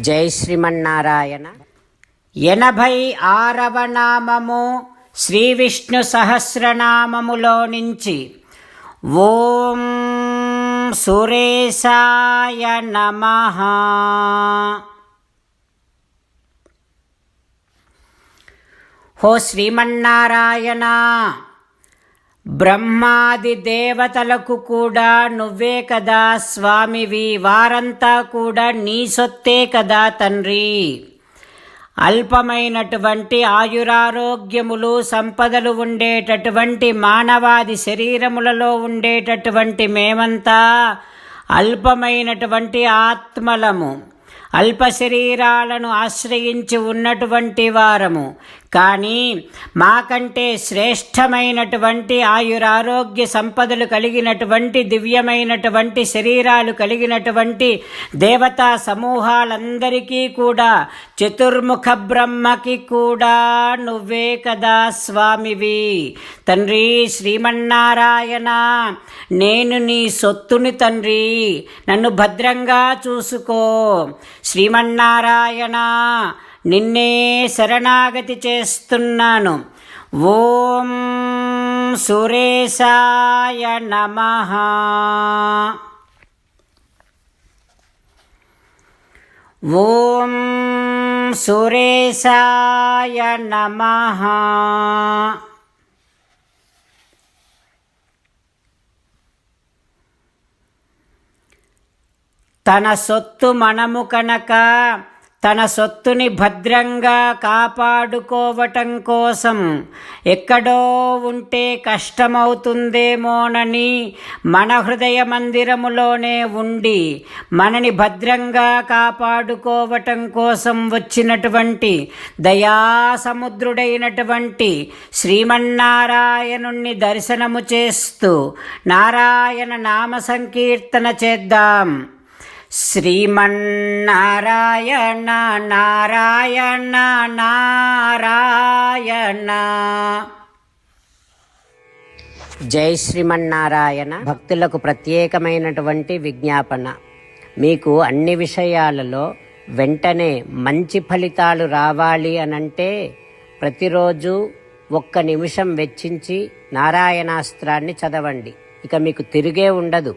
జై శ్రీమన్నారాయణ. ఎనభై ఆరవ నామము శ్రీ విష్ణు సహస్రనామములో నుంచి. ఓం సురేశాయ నమ. హో శ్రీమన్నారాయణ. బ్రహ్మాది దేవతలకు కూడా నువ్వే కదా స్వామివి వారంతా కూడా నీ సొత్తే కదా తండ్రి. అల్పమైనటువంటి ఆయురారోగ్యములు సంపదలు ఉండేటటువంటి మానవాది శరీరములలో ఉండేటటువంటి మేమంతా అల్పమైనటువంటి ఆత్మలము అల్ప శరీరాలను ఆశ్రయించి ఉన్నటువంటి వారము. కానీ మాకంటే శ్రేష్టమైనటువంటి ఆయురారోగ్య సంపదలు కలిగినటువంటి దివ్యమైనటువంటి శరీరాలు కలిగినటువంటి దేవతా సమూహాలందరికీ కూడా చతుర్ముఖ బ్రహ్మకి కూడా నువ్వే కదా స్వామివి. తండ్రి శ్రీమన్నారాయణ నేను నీ సొత్తుని తండ్రి. నన్ను భద్రంగా చూసుకో. శ్రీమన్నారాయణ నిన్నే శరణాగతి చేస్తున్నాను. ఓం సురేశాయ నమ. ఓం సురేశాయ నమ. తన సొత్తు మనము కనుక తన సొత్తుని భద్రంగా కాపాడుకోవటం కోసం ఎక్కడో ఉంటే కష్టమవుతుందేమోనని మన హృదయ మందిరములోనే ఉండి మనని భద్రంగా కాపాడుకోవటం కోసం వచ్చినటువంటి దయాసముద్రుడైనటువంటి శ్రీమన్నారాయణుణ్ణి దర్శనము చేస్తూ నారాయణ నామ సంకీర్తన చేద్దాం. శ్రీమన్నారాయణ నారాయణ నారాయణ జై శ్రీమన్నారాయణ భక్తులకు ప్రత్యేకమైనటువంటి విజ్ఞాపన మీకు అన్ని విషయాలలో వెంటనే మంచి ఫలితాలు రావాలి అనంటే ప్రతిరోజు ఒక్క నిమిషం వెచ్చించి నారాయణాస్త్రాన్ని చదవండి ఇక మీకు తిరిగే ఉండదు